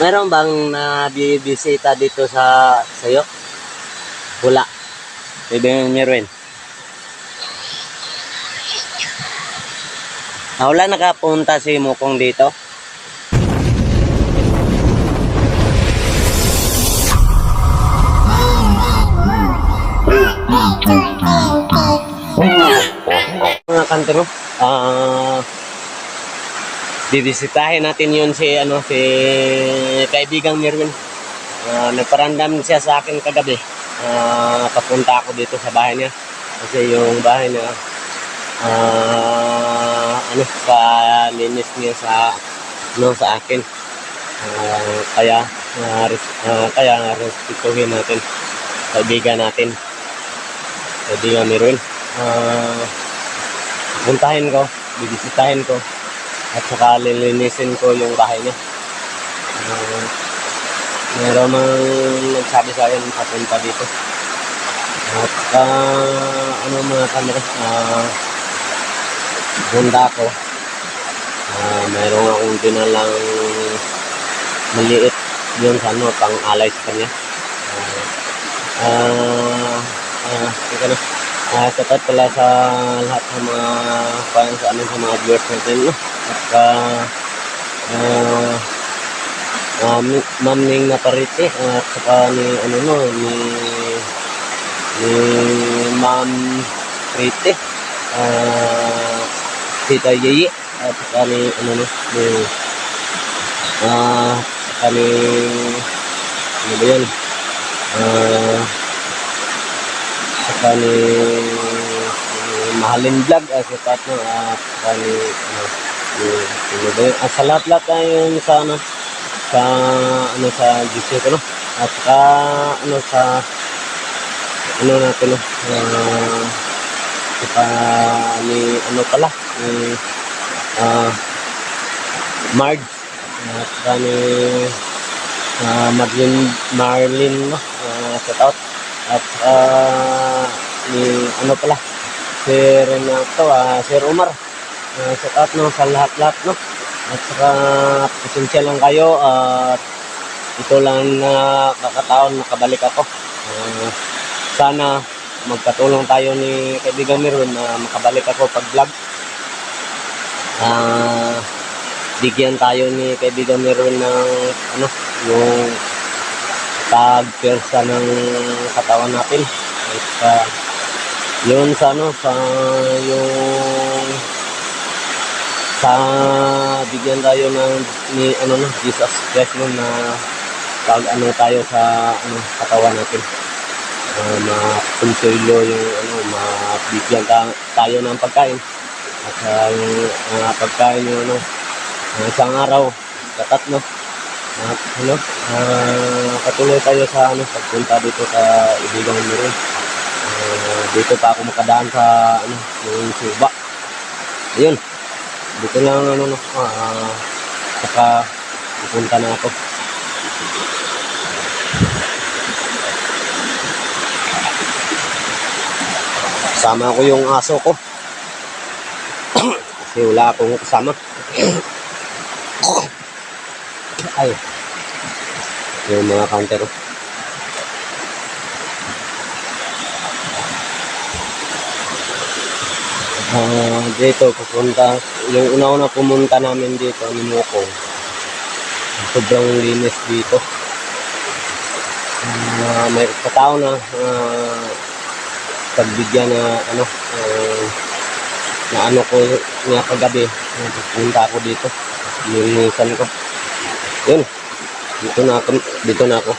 Meron bang nabibisita dito sa sa'yo? Wala. Pwede meron. Ah, wala nakapunta si Mukong dito? Mga kantero, ah, bibisitahin natin yun si, ano, si kaibigang Merwin. Ah, nagparandam siya sa akin kagabi. Ah, papunta ako dito sa bahay niya. Kasi yung bahay niya, ah, ano, palinis niya sa, ano, sa akin. Ah, kaya, res- ah, kaya respetuhin natin kaibigan natin. Kaibigan Merwin. Ah, puntahin ko, bibisitahin ko, at saka lilinisin ko yung bahay niya. Uh, meron mang nagsabi sa akin papunta dito. At ah, ano mga kamera, uh, punta ako. Uh, meron akong dinalang maliit yun sa ano, pang alay sa kanya. Ah, ah, ah, teka na. Ah, sapat pala sa lahat ng mga parang sa ano sa mga viewers natin, no? At ah, ah, ah, Mi- Ma'am Ning Naparite at saka ni ano no ni ni Ma'am Rite ah Tita Yeye at saka ni ano no ni ah saka ni ano ba yan ah saka ni, Mahalin Vlog at saka no at saka ni ano ano ba yun? Ah, sa lahat-lahat tayo sa ano sa ano sa GC ko no at saka ano sa ano natin no uh, ni ano pala ni ah Marge at saka ni uh, Marlin Marlin no uh, shout out at uh, ni ano pala si Renato ah Sir Umar uh, shout out no sa lahat-lahat no at saka pasensya lang kayo at ito lang na kakataon nakabalik ako. Ah, sana magpatulong tayo ni kaibigan Mirwin na makabalik ako pag vlog. Ah, bigyan tayo ni kaibigan Mirwin ng ano, yung tag persa ng katawan natin. At ah, yun sa ano, sa yung sa bigyan tayo ng ni ano no Jesus Christ no na pag ano tayo sa ano katawan natin. Uh, ma-consuelo yung ano mabigyan ta, tayo ng pagkain. At uh, yung mga pagkain yung ano uh, isang araw katat no at ano uh, patuloy tayo sa ano pagpunta dito sa Ibigang Miro uh, dito pa ako makadaan sa ano yung suba. Ayun. Dito lang ano no ah saka pupunta na ako. Sama ko yung aso ko. Kasi wala akong kasama ay. Yung mga counter. Ah, dito pupunta. Yung una-una pumunta namin dito ni Mukong sobrang linis dito. Ah, may katao na uh, pagbigyan na ano ah, na ano ko nga kagabi. Pupunta ako dito. Linisan ko yun dito na ako dito na ako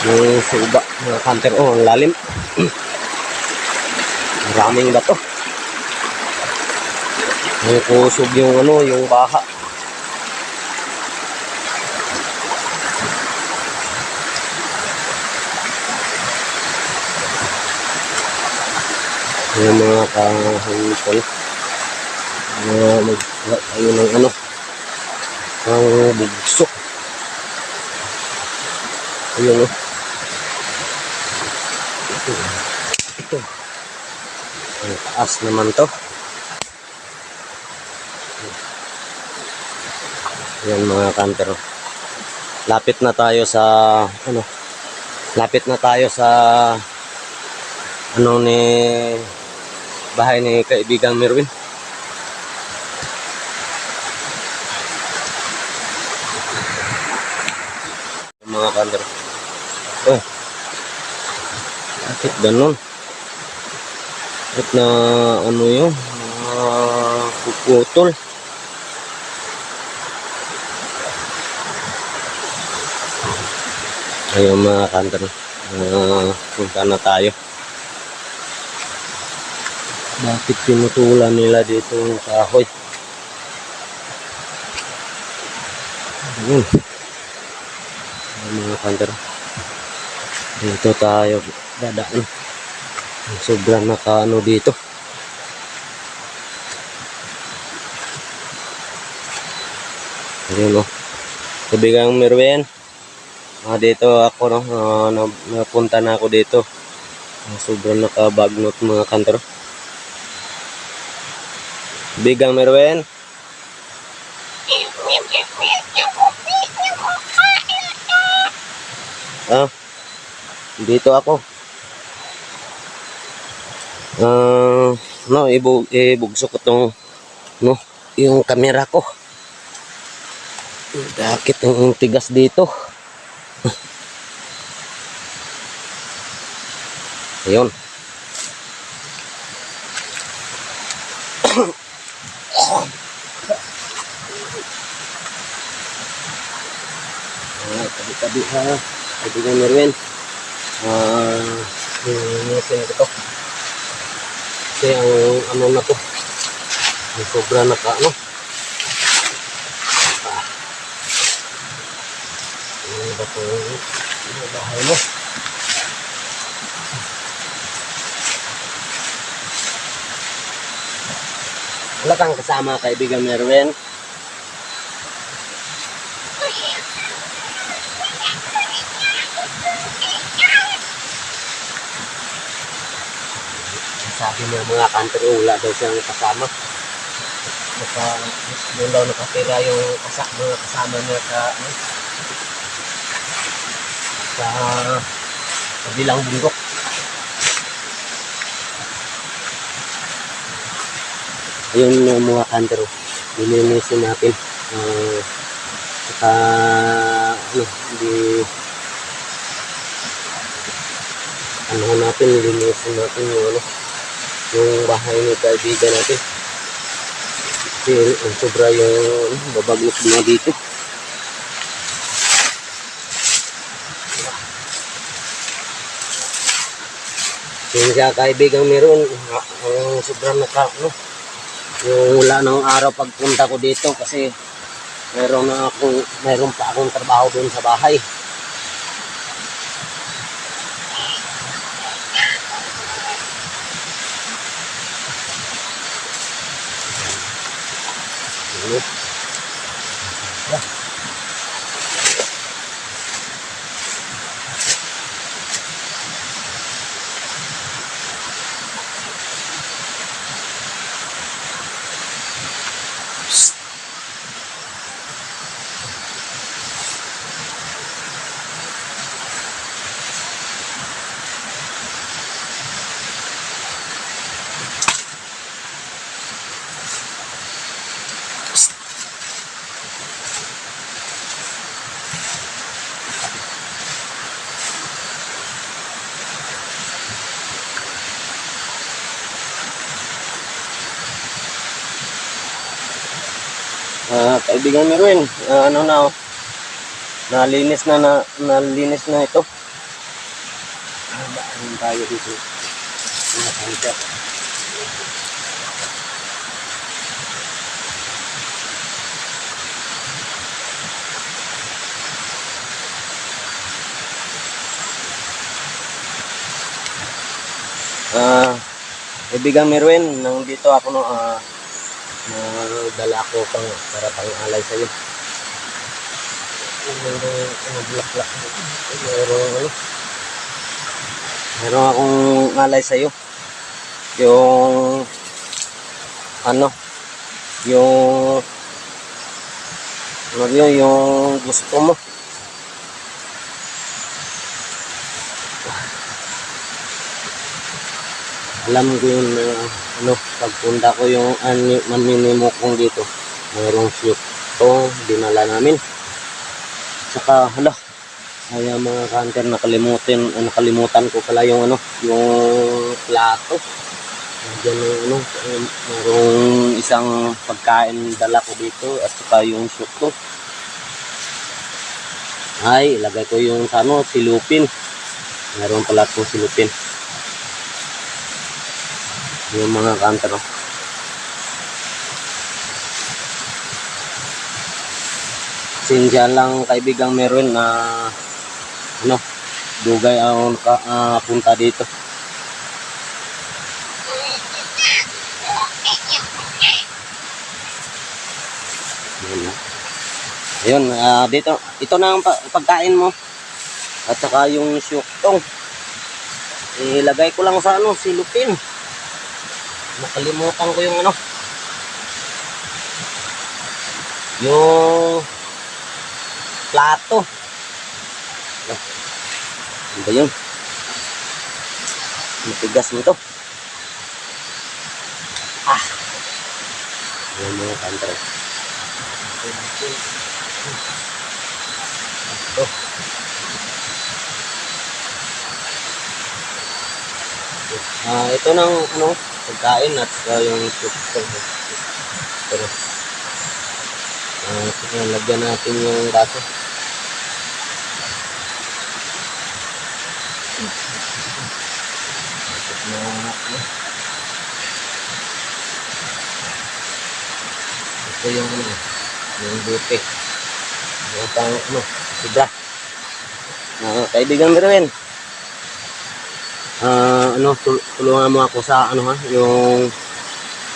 yung suba mga kanter oh ang lalim Maraming bato. Ang kusog yung ano, yung baha. Yung mga kahangipon. Mga magla tayo ng ano. Ang bugsok. Ayun o. Ito. Ito. Ang taas naman to. Yan mga kanter. Lapit na tayo sa ano? Lapit na tayo sa ano ni bahay ni kaibigang Merwin. Mga kanter. Oh. Bakit ganun? Bakit na ano yun? Uh, puputol. Ayun mga kanter. Uh, punta na tayo. Bakit pinutulan nila dito yung kahoy? Ayun. Mga kanter. Dito tayo dadaan. Sobrang nakaano dito. Ayun o. Kabigang Merwen. Ah, dito ako no, ah, na- napunta na ako dito. Ah, sobrang nakabagnot mga kanter. Bigang Merwen. Ah, dito ako. Ah, no, ibug ibugso ko tong no, yung kamera ko. Bakit ang tigas dito? Ayun. Ah, tabi-tabi ha. Tabi ng Merwin. Ah, hinihisin ko to. Kasi ang ano na to. Ang sobra na ka, ano. Ah. Ano ba to? Ano bahay mo? Wala kang kasama kaibigan Merwin. Sabi ng mga country, wala daw siyang kasama. Naka, doon daw nakatira yung kasa, mga kasama niya sa, ano, sa kabilang bundok. Ayun yung mga country, nilinisin natin. Uh, saka, ano, hindi, ano natin, nilinisin natin yung, ano, yung bahay ni kaibigan natin. Ang sobra yung ano, babaglok na dito. Yung siya kaibigan meron, ang sobrang naka, ano, yung wala ng araw pagpunta ko dito kasi meron na akong, meron pa akong trabaho doon sa bahay. Ano? Kaibigan Merwin, ah, ano na, oh, nalinis na, na, nalinis na ito. Daan tayo dito. Kanter. Ah, kaibigan Merwin, nandito ako no, ah, na dala ko pang para pang alay sa iyo. Meron ano bulaklak. Meron ano. Meron akong alay sa iyo. Yung ano yung Ano yun, yung gusto mo. Alam ko yun na ano, pagpunta ko yung ani, kong dito. Mayroong shoot to, dinala namin. Saka, hala, ay mga kanter nakalimutin, ah, nakalimutan ko pala yung ano, yung plato. Diyan yung ano, mayroong isang pagkain dala ko dito at saka yung shoot ko. Ay, ilagay ko yung ano, silupin. Meron pala itong silupin. Yung mga kanter. oh. Sinsya lang kaibigang meron na ano, dugay ako naka, ah, punta dito. Ayun, ah, dito, ito na ang pa- pagkain mo. At saka yung syuktong. Ilagay ko lang sa ano, silupin. Nakalimutan ko yung ano. Yung plato. Ano ba yun? Matigas nito. Ah! Ayan mga kantre. Ito. Ah, ito nang ano, pagkain at saka yung ko. Pero, ah, ito, lagyan natin yung ano. Ito yung ano, yung buti. Yung pang ano, sidra. Uh, kaibigan Merwin. Ah, ano, tul- tulungan mo ako sa ano ha, yung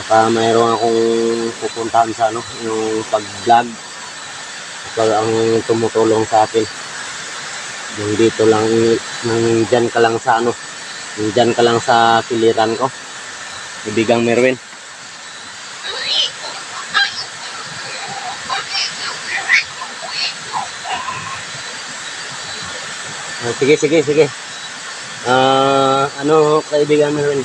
baka mayroon akong pupuntahan sa ano, yung pag-vlog. Pag ang tumutulong sa akin. Yung dito lang, nang dyan ka lang sa ano, Diyan ka lang sa piliran ko. Ibigang Merwin. Ah, sige, sige, sige. Ah, ano, kaibigan Merwin?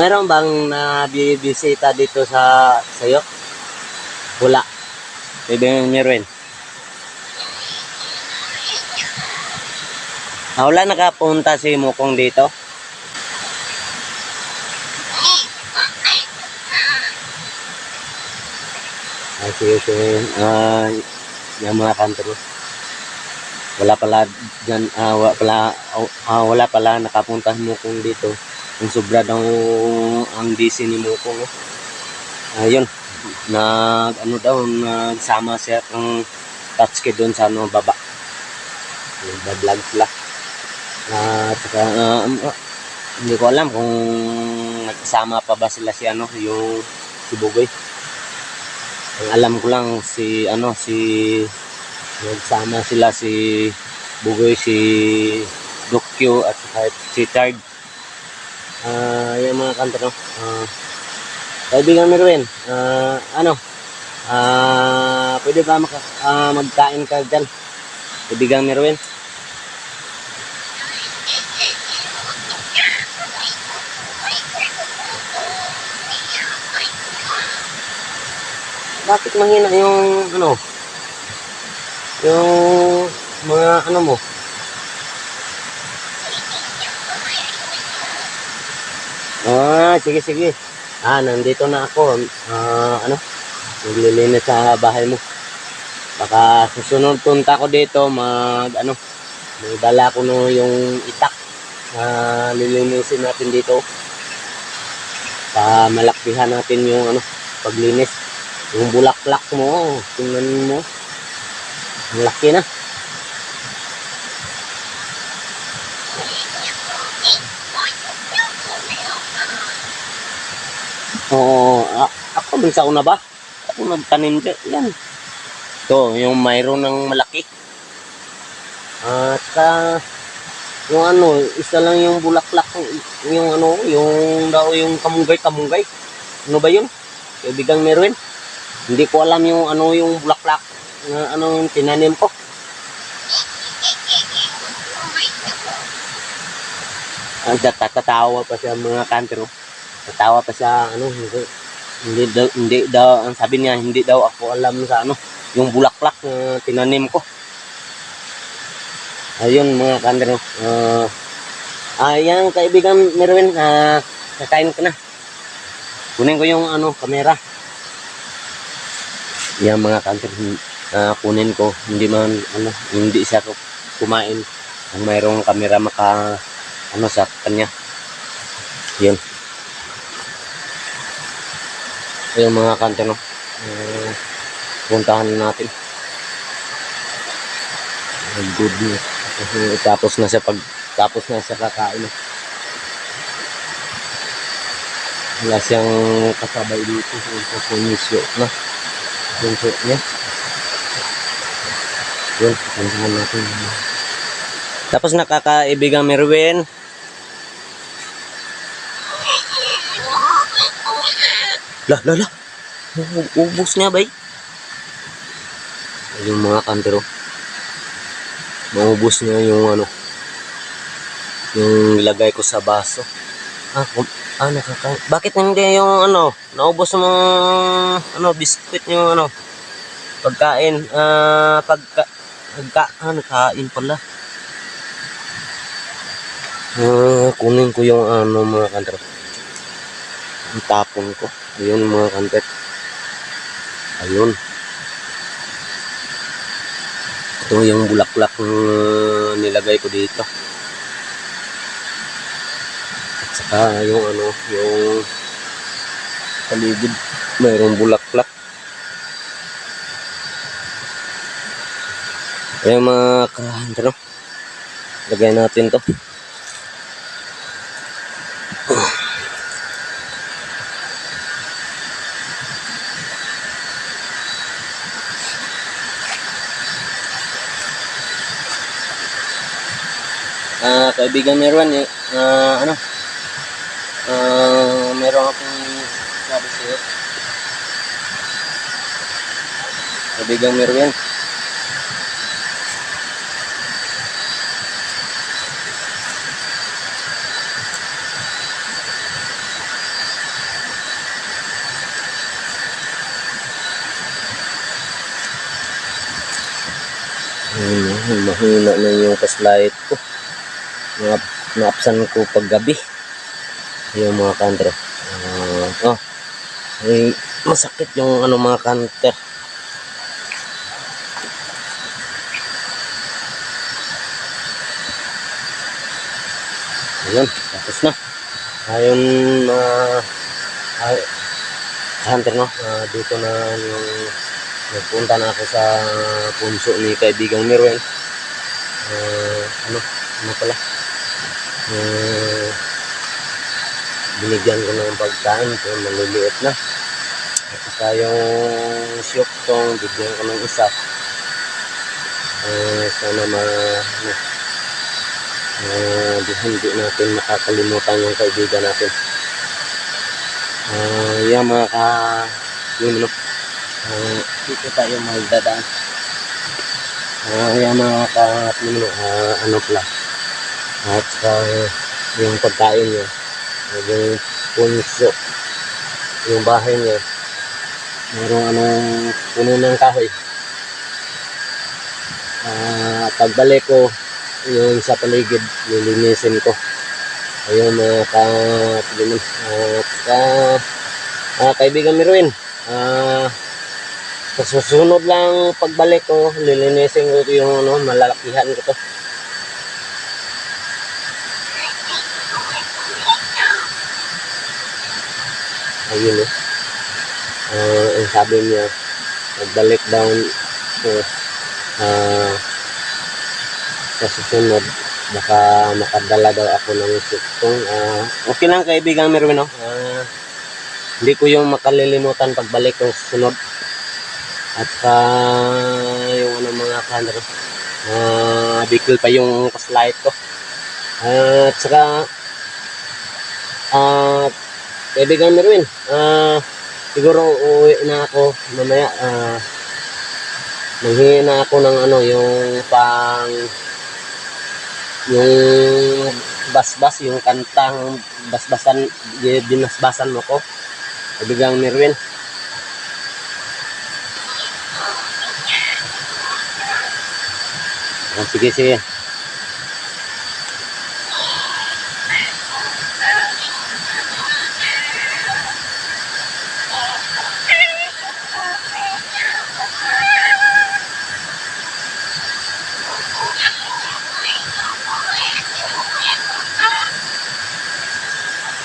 Meron bang nabibisita dito sa sayo? Wala. Kaibigan Merwin. Ah, wala nakapunta si Mukong dito. Ay, sige, sige. Ah, yung mga kanto. Wala pala dyan, ah, wala pala, ah, wala pala nakapunta si Mukong dito. Ang sobra daw ang DC ni Mukong. Oh. Ayun, nag, ano daw, nagsama siya ng touch kid doon sa ano, baba. Nagbablog sila. At ah, um, ah, hindi ko alam kung nagsama pa ba sila si ano, yung si Bugoy. Ang alam ko lang si ano si nagsama sila si Bugoy, si Dokyo at si Tard. Ah, yung mga kanta no. Ah, kaibigan Merwin, ah, ano? Ah, pwede ba maka, ah, magkain ka diyan? Kaibigan Merwin? bakit mahina yung ano yung mga ano mo? Ah sige sige. Ah nandito na ako. Ah ano? Naglilinis sa bahay mo. Baka susunod punta ko dito mag ano may ko no yung itak na lilinisin natin dito. Pa malakpihan natin yung ano paglinis. Yung bulaklak mo, tingnan mo. Ang laki na. Oo, a- ako din sa una ba? Ako nagtanim dyan. Yan. Ito, yung mayroon ng malaki. At ah, yung ano, isa lang yung bulaklak, yung ano, yung daw yung kamunggay, kamunggay. Ano ba yun? Kaibigang meron? Hindi ko alam yung ano yung bulaklak na ano yung tinanim ko. Ang tatatawa pa siya mga kantero. Tatawa pa siya ano hindi, hindi daw hindi daw ang sabi niya hindi daw ako alam sa ano yung bulaklak na tinanim ko. Ayun mga kantero. Uh, ayan kaibigan Merwin, ah kakain ko na. Kunin ko yung ano kamera. Yan mga kantero ah, kunin ko. Hindi man ano hindi siya kumain. Kung mayroong kamera maka ano sa kanya. Yun. Yung mga kanto no? Uh, puntahan natin. Ah, good news Kasi tapos na siya pag tapos na siya kakain. No? wala siyang kasabay dito sa punisyo na punisyo niya yun puntahan natin tapos nakakaibigang Merwin lah, lah. U- Ubus niya, bay. Yung mga kantero. Maubos niya yung ano. Yung ilagay ko sa baso. Ah, kum ah nakaka Bakit hindi yung ano, naubos mo ano, biskuit yung ano, pagkain, ah, pagka, pagka, ah, nakain pala. Ah, kunin ko yung ano mga kantero. Ang tapon ko. Ayun mga kantet. Ayun. Ito yung bulaklak na nilagay ko dito. At saka yung ano, yung paligid. Mayroong bulaklak. Ayun mga kantet. Lagay natin to. Ah, kaibigan Merwan, eh, ah, ano? Ah, meron akong sabi sa'yo. Kaibigan Merwan. Mahina na yung paslight ko. Mga naapsan ko pag gabi. Yung mga kanter. Ah, oh, ay, masakit yung ano mga kanter. Ayun, tapos na. Ayun, mga ay, hunter no, Ah, dito na yung nagpunta na ako sa punso ni kaibigang Mirwen. Ah, ano, ano pala? Ah, binigyan ko ng pagkain ko, maliliit na. At saka yung syok tong, bigyan ko ng isa. Ah, sana ma, ano, di, hindi natin makakalimutan yung kaibigan natin. Ah, yan mga ka, yun, ano, ah, dito tayo magdadaan. Ah, yan mga ka, yun, ah, ano pala, at saka yung pagkain niya, ah, yung punso, yung bahay niya, mayroong anong puno ng kahoy. Ah, pagbalik ko, yung sa paligid, lilinisin ko. Ayun mga ka, at saka, ah, kaibigan Mirwin, ah, sa susunod lang pagbalik ko, lilinisin ko yung ano, malalakihan ko to. Ayun eh. Ah, ang sabi niya, pagbalik daw ko, ah, sa susunod, baka makadala daw ako ng suktong. Ah, okay lang kaibigan Merwin, no? Ah, hindi ko yung makalilimutan pagbalik ko sa susunod. At sa yung ano mga kanner, ah, bigil pa yung kaslight ko. at saka, ah, kaibigan Merwin, ah, siguro uuwi na ako mamaya ah manghingi na ako ng ano yung pang yung basbas yung kantang basbasan binasbasan mo ko kabigang Merwin Ah, sige sige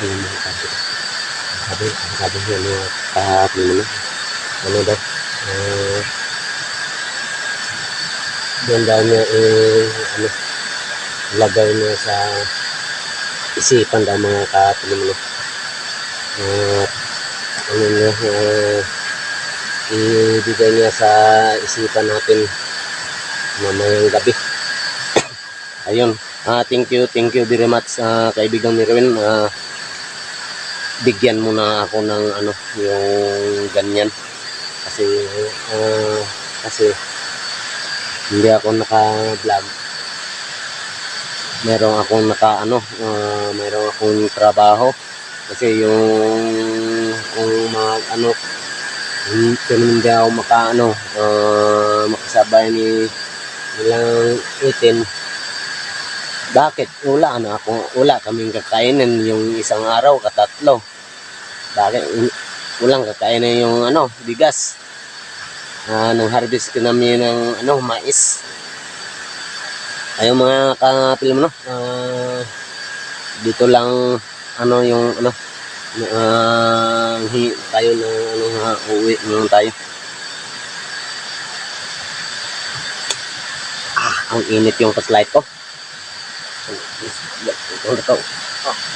Ayun mga sabi. Sabi, sabi niya mga kahapon naman. Ano daw? Uh, daw niya eh, ano, lagay niya sa isipan daw mga kahapon naman. Uh, ano niya, uh, ibigay niya sa isipan natin mamayang gabi. Ayun. Ah, thank you, thank you very much ah, kaibigang Mirwin. Ah, bigyan mo na ako ng ano yung ganyan kasi ah, kasi hindi ako naka-vlog. Meron akong naka ano ah, meron akong trabaho. Kasi yung kung mga ano hindi ako maka ano ah, makasabay ni nilang itin bakit? Wala na ako wala kaming kakainin yung isang araw katatlo. Bakit? Walang kakainin yung ano bigas Ah, nang harvest ko namin ng ano mais. Ayun mga kapil mo no? Ah, dito lang ano yung ano uh, tayo ng ano nga uwi naman tayo. Ah ang init yung flashlight ko. Ito, ito. Ah.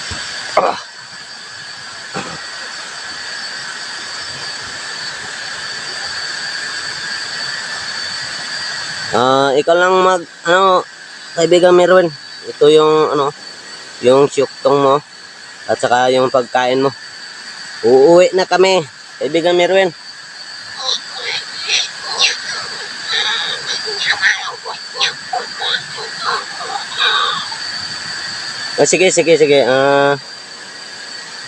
Ah, ikaw lang mag ano kaibigan Merwin. Ito yung ano yung syuktong mo at saka yung pagkain mo. Uuwi na kami, kaibigan Merwin. Oh, sige, sige, sige. Ah,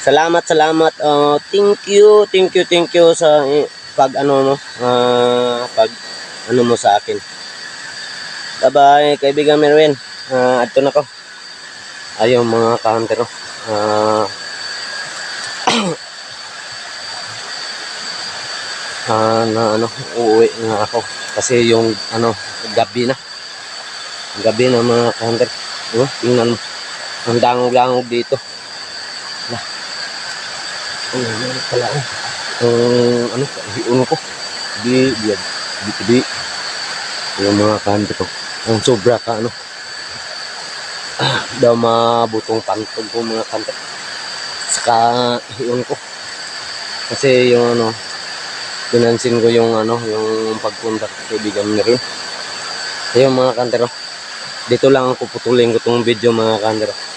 salamat, salamat. Oh, thank you, thank you, thank you sa pag ano mo, ah, pag ano mo sa akin. Bye-bye, kaibigan Merwin. Ah, adto na ko. Ayaw mga kahantero. Ah, ah, na ano, uuwi na ako. Kasi yung ano, gabi na. Gabi na mga kahantero. Oh, tingnan mo. Ang dangog-dangog dito. Lah. Ano ano pala eh. Ang ano, hiun ko. Di, di, di, di. Yung mga kanto ko. Ang sobra ka, ano. Daw mabutong pantog ko mga kanto. Saka hiun ko. Kasi yung ano, pinansin ko yung ano, yung pagpunta ko kaibigan ni rin. Ayun mga kantero. Dito lang ako putulin ko tong video mga kantero.